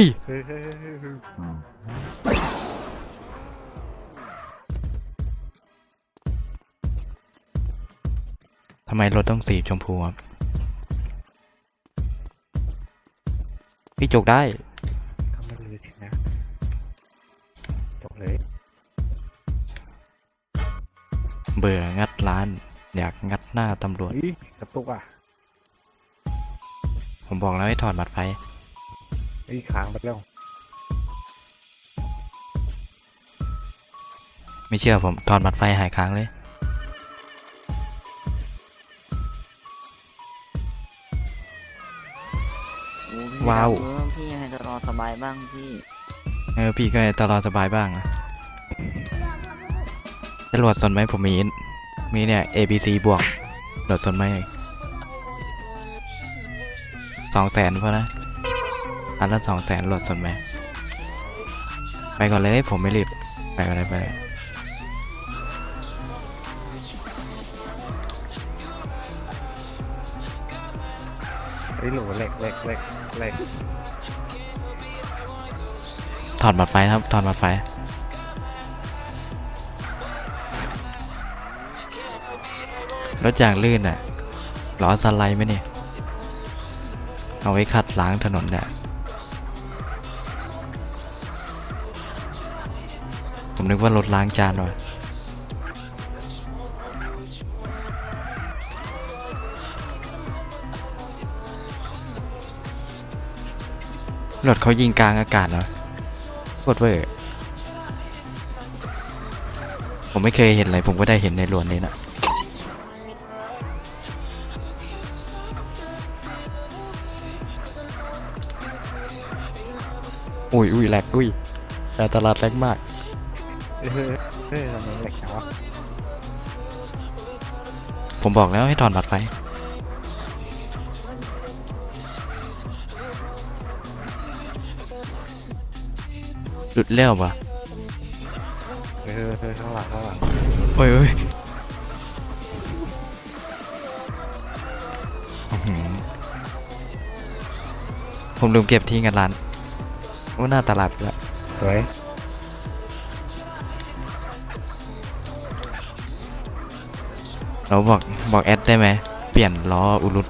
อุ้ยเฮ้ยเฮ้ยเฮ้ยเฮ้ยทำไมรถต้องสีชมพูครับ พี่จกได้เขาไม่รู้สินะจบเลย เบื่องัดร้าน อยากงัดหน้าตำรวจเฮ้ยกระตุกอะ ผมบอกแล้วให้ถอดบัตรไฟ เฮ้ยค้างไปแล้ว ไม่เชื่อผมถอดบัตรไฟหายค้างเลย โอ้พี่ว้าว เออพี่ให้ตลอดสบายบ้างพี่ เออพี่ก็ตลอดสบายบ้างนะจรวดสนไหมผมมีมีเนี่ย A B C บวกโหลดสนไหมสองแสนพอนะ อันละสองแสนโหลดสนไหมไปก่อนเลยผมไม่รีบ ไปก่อนเลยไปเลยเฮ้ยโหลเหล็กเหล็กเหล็กเหล็กถอดบัตรไฟครับ ถอดบัตรไฟ รถอย่างลื่นอะล้อสไลด์ไหมเนี่ย เอาไว้ขัดล้างถนนเนี่ย ผมนึกว่ารถล้างจานว่ะรถเขายิงกลางอากาศเหรอโคตรเวอร์ผมไม่เคยเห็นเลย ผมก็ได้เห็นในหลวนนี้นะอุ้ยอุ้ยแหลกอุ้ยแต่ตลาดแหลกมาก เฮ้ยเฮ้ยเฮ้ยทำไมเหล็กจังวะผมบอกแล้วให้ถอนบัตรไฟหลุดแล้วปะเฮ้ยเฮ้ยเฮ้ยข้างหลังข้างหลังโอ้ยโอ้ยอื้อหือผมลืมเก็บที่เงินร้านว่าหน้าตลาดไปแล้วสวย เราบอกบอกแอดได้ไหม เปลี่ยนล้ออุรุต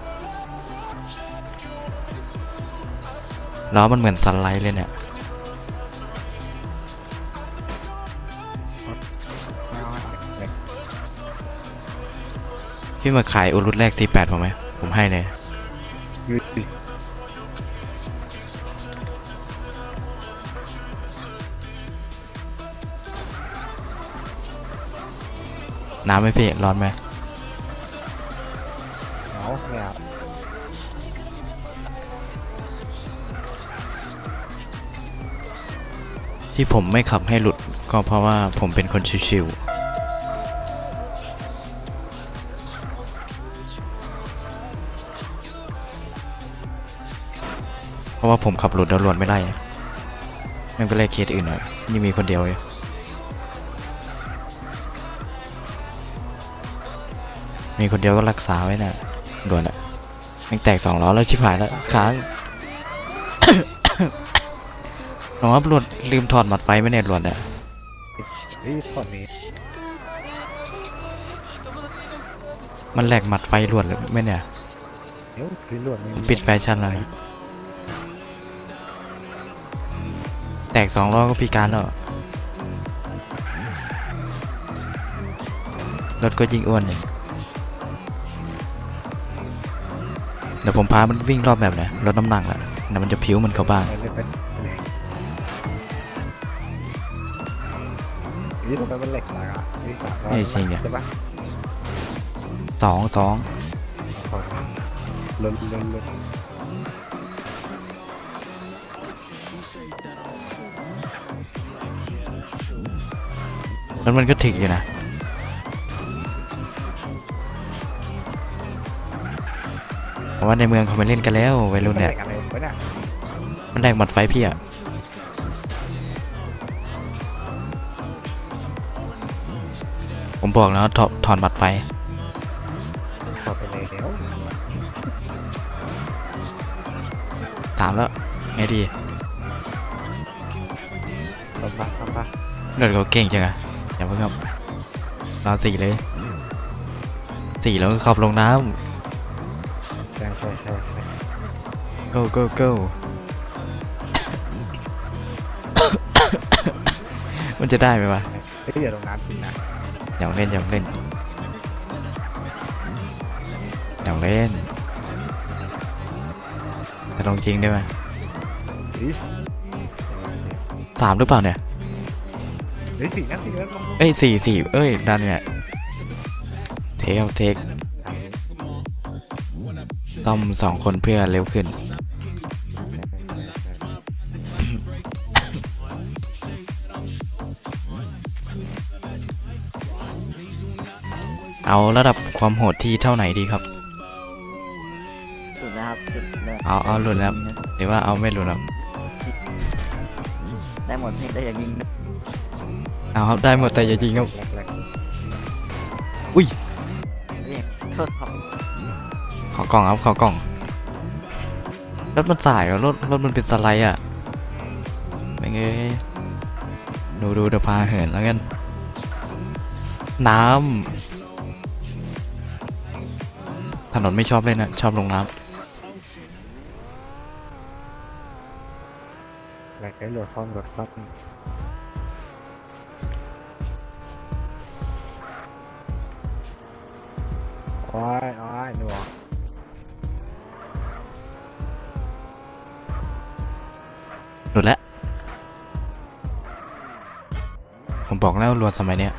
ล้อมันเหมือนซันไลท์เลยเนี่ย พี่มาขายอุรุตแรก 48ผมไหม ผมให้เลยน้ำไหมพี่ร้อนไหม ที่ผมไม่ขับให้หลุดก็เพราะว่าผมเป็นคนชิวๆเพราะว่าผมขับหลุดแล้วลวนไม่ได้ไม่เป็นไรเคสอื่นอะนี่มีคนเดียวมีคนเดียวก็รักษาไว้น่ะด่วนอะม่งแตกสองล้อแล้วชิบหายแล้วค้าง น้องครับหลวดลืมถอดหมัดไฟไม่เนี่ยหลวดอะเฮ้ยถอดนี้มันแหลกหมัดไฟหลวดหรือไม่เนี่ยเดี๋ยวพี่หลวดไม่มันมีปิดแฟชั่นเลยแตกสองล้อก็พิการแล้วรถก็ยิงอ้วนเลยเดี๋ยวผมพามันวิ่งรอบแบบเนี่ยรถน้ำหนักแหละเดี๋ยวมันจะผิวมันเขาบ้าง ไม่ได้เป็ นเหล็กเฮ้ยทำไมมันเหล็กหนักอะเฮ้ยสามร้อยไม่จริงอะใช่ปะสองสองขอลนลนลนแล้วมันก็ถึกอยู่นะ เพราะว่าในเมืองเขาไม่เล่นกันแล้ววัยรุ่นเนี่ยมัเหล็กอะไรวะเนี่ยมันแหลกหมัดไฟพี่อะ ผมบอกแล้วถอดถอนหมัดไฟถอดไปเลยแล้วสามแล้วไงดีทำปะทำปะเดินเขาเก่งจังอะอย่าเพิ่งครับรอสี่เลยสี่แล้วก็ขับลงน้ใช่ใช่ใช่ใช่ำ go go go มันจะได้ไหมวะเฮ้ยอย่าลงน้ำจริงนะ อยากเล่นอยากเล่นอยากเล่นจะลงจริงได้ไหมสามหรือเปล่าเนี่ยเฮ้ยสี่นะสี่นะลงเอ้ยสี่สี่เอ้ยดันเนี่ยเทคเอาเทคต้อมสองคนเพื่อเร็วขึ้น เอาระดับความโหดที่เท่าไหนดีครับ สุดนะครับสุดเลยเอาเอาหลุดแล้วหรือว่าเอาไม่หลุดครับได้หมดพี่ได้อย่างยิงนะเอาครับได้หมดแต่อย่ายิงครับแรกพี่โทษครับขอกล่องครับขอกล่องรถมันสายเหรอรถรถมันเป็นสไลด์อะไม่เงยดูดูเดี๋ยวพาเหินแล้วกันน้ำ ถนนไม่ชอบเล่นนะชอบลงน้ๆแรกได้โหลดคอมโหลดคอมโอ้ยโอ้ยหนูำหลุดแล้ว ผมบอกแล้วรวนสมัยเนี้ย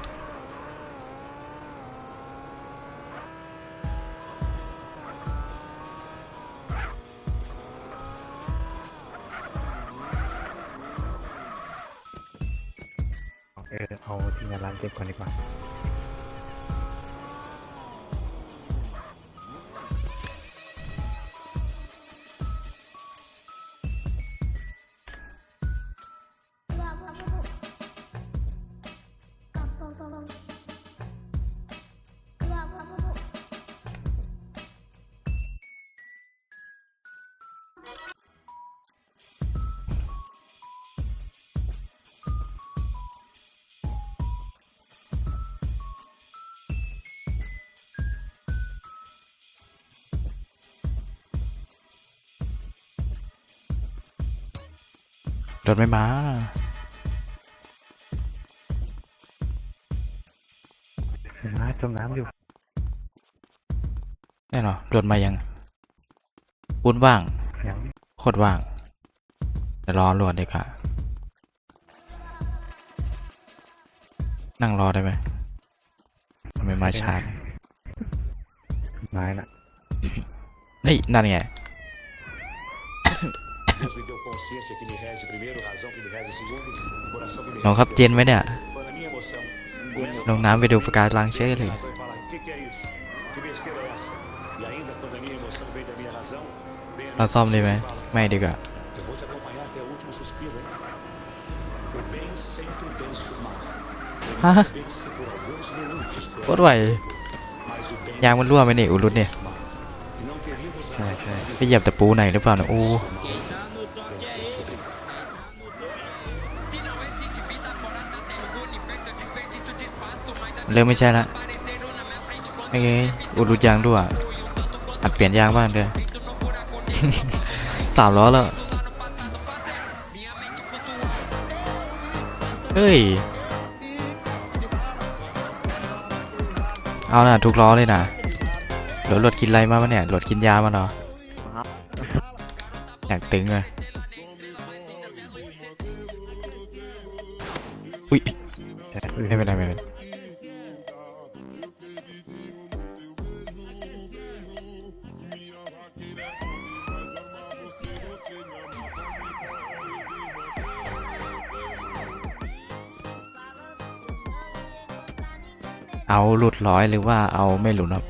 รถไม่มาเห็นไหมจมน้ำอยู่แน่นอนรถมายังวุ่นว่าง ยังโคตรว่างเดี๋ยวรอรวดดีกว่านั่งรอได้ไหมทำไมมาช้าไม้น่ะเฮ้ยนั่นไง Deus me deu consciência que me rege primeiro, razão que me rege segundo, coração que me น้องครับเจนไหมเนี่ย Foi na minha emoção. ลงน้ำไปดูประการลังเชื่อเลย Razão e falar, o que, que é isso? Que besteira é essa? E ainda quando a minha emoção vem da minha razão, vem a เรา minha ซ่อมดีไหม consciência e fala, ไม่ดีกว่า Eu vou te acompanhar até o último suspiro, hein? O bem sempre vence o mal. O Hã? mal vence por alguns minutos, โคตรไหว mas o bem ยางมันรั่วไหมเนี่ยอุรุตเนี่ย vence o mal. E não teríamos ใช่ razão ใช่ไปเหยียบแต่ปูไหนหรือเปล่าเนี่ยโอ้ เริ่มไม่ใช่ละไอ้เอ้ยอุรุตยางรั่วอัดเปลี่ยนยางบ้างเด้อสามล้อแล้วเฮ้ย เอาน่ะทุกล้อเลยนะเดี๋ยวรถกินอะไรมาวะเนี่ยรถกินยามาเหรอครับอยากตึงเลยอุ้ยไม่เป็นไรไม่เป็นไร เอาหลุดร้อยหรือว่าเอาไม่หลุดครับ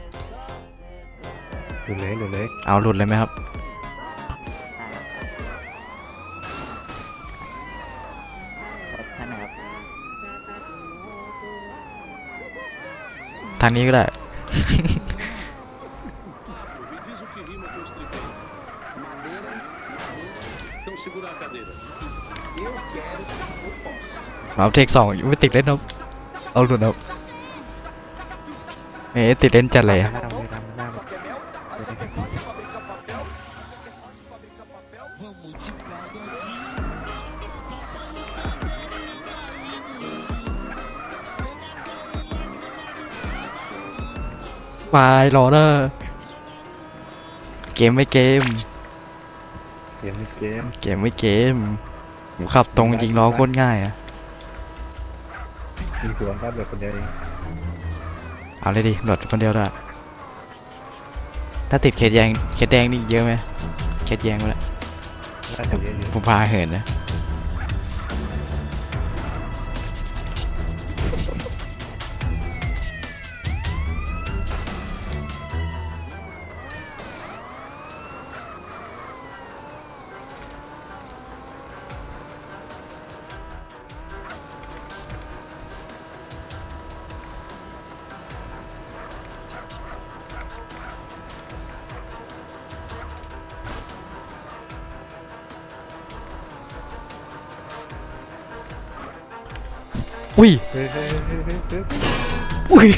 หลุดเลยหลุดเลยเอาหลุดเลยไหมครับได้ครับแค่ไหนครับทางนี้ก็ได้ Me diz o que rima com estribeiro. Madeira, madeira. Então segura a cadeira. Eu quero มาเอาเทคสองไม่ติดเล่นครับเอาหลุดครับ เอ๊ะติดเล่นจัดเลยหอะน้ามือดำหน้ามือวายรอเนอร์เกมไม่เกม เกมไม่เกม เกมไม่เกมผมขับตรงยิงล้อโคตรง่ายอะมีสวนก็เดือดคนเดียวเอง เอาเลยดิโหลดคนเดียวด้วยถ้าติดเคสแดงเคสแดงนี่เยอะไหมเคสแดงไปแล้วน่าจะเยอะอยู่ผมพาเหินนะ อุ้ยอุ้ย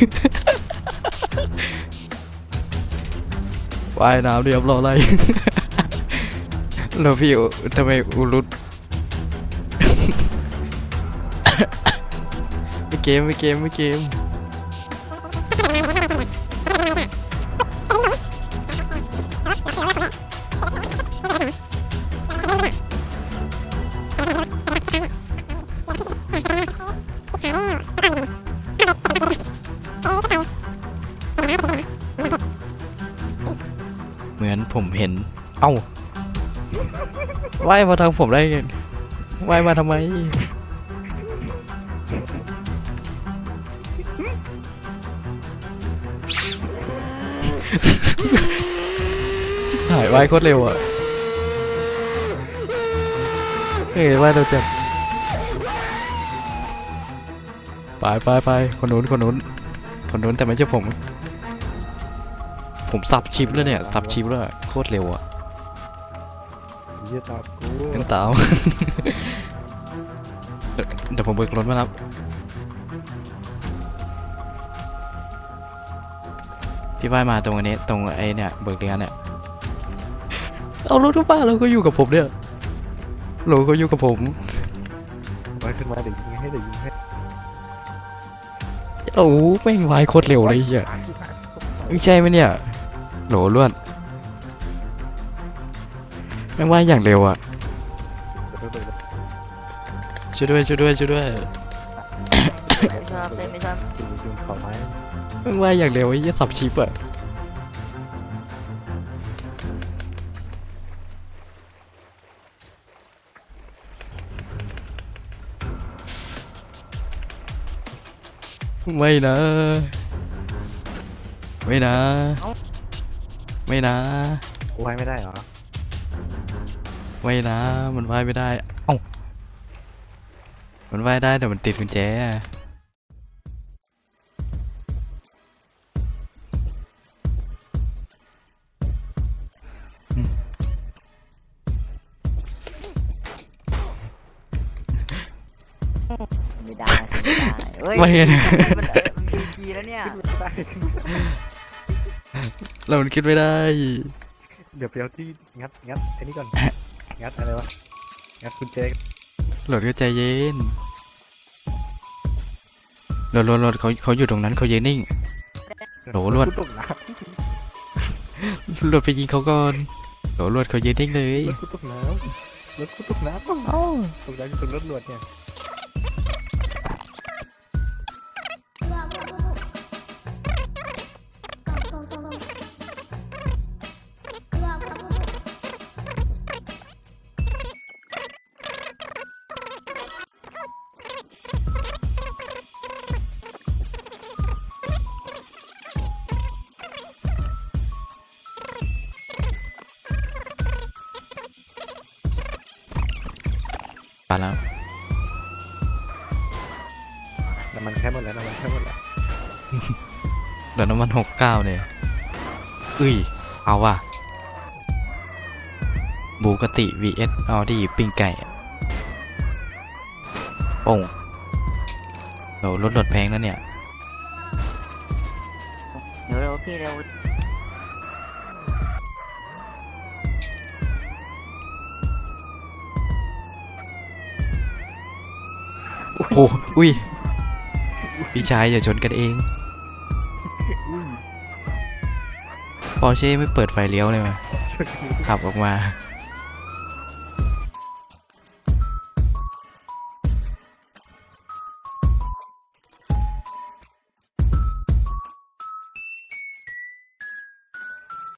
ว่ายน้ำเรียบร้อยแล้วพี่ทำไมอุรุดไม่เกมไม่เกมไม่เกม ว่ายมาทางผมได้ไงว่ายมาทำไม หายว่ายโคตรเร็วอะเฮ้ยว่ายเร็วจังไปไปไปคนนู้นคนนู้นคนนู้นแต่ไม่ใช่ผม ผมสับชิปแล้วเนี่ย สับชิปแล้วโคตรเร็วอะ เยี่ยตามกูเงินเต๋าเดี๋ยวเดี๋ยวผมเบิกรถมารับพี่ว่ายมาตรงอันนี้ตรงไอ้เนี่ยเบิกเรือนเนี่ยเอารถทุกบ้านเราก็อยู่กับผมเนี่ยโหลก็อยู่กับผมไว้ขึ้นมาเดี๋ยวยิงให้เดี๋ยวยิงให้โอ้โหแม่งวายโคตรเร็วเลยไอ้เหี้ยไม่ใช่ไหมเนี่ยโหลล้วน แม่งว่ายอย่างเร็วอะช่วยด้วยช่วยด้วยช่วยด้วยไม่ชอบเล่นไม่ชอบจูจูขอไม้แม่งว่ายอย่างเร็วไอ้เหี้ยสับชิปอะไม่นะ ไม่นะ ไม่นะกูให้ไม่ได้เหรอ ไม่นะ มันว่ายไม่ได้ เอ้า มันว่ายได้แต่มันติดกุญแจอะไม่ได้ไม่ได้เฮ้ยไม่นะมันเออมันพีจีแล้วเนี่ยเรามันคิดไม่ได้ เดี๋ยวไปเอาที่งัดงัดไอ้นี่ก่อน งัดอะไรวะ งัดกุญแจโหลดก็ใจเย็นโหลดโหลดโหลดเขาเขาอยู่ตรงนั้นเขายืนนิ่ง โหลวด กูตกน้โหลดไปยิงเขาก่อนโหลดโหลดเขายืนนิ่งเลยำรถกูตกน้ำรถกูตกน้ำตกน้ำตกน้ำอยู่ตรงรถลวดเนี่ย ไปแล้วน้ำมันแค่หมดแล้วน้ำมันแค่หมดแล้วเหลือน้ำมันหกเก้าเนี่ยอุ้ย เอาว่ะบูกติ vs ออดี้ปิงไก่อะโป่งเรารถรถแพงนะเนี่ย เร็วเร็วพี่เร็ว โอ้โหอุ้ย พี่ชายอย่าชนกันเองอุ้ยปอร์เช่ไม่เปิดไฟเลี้ยวเลยมั้ยขับออกมา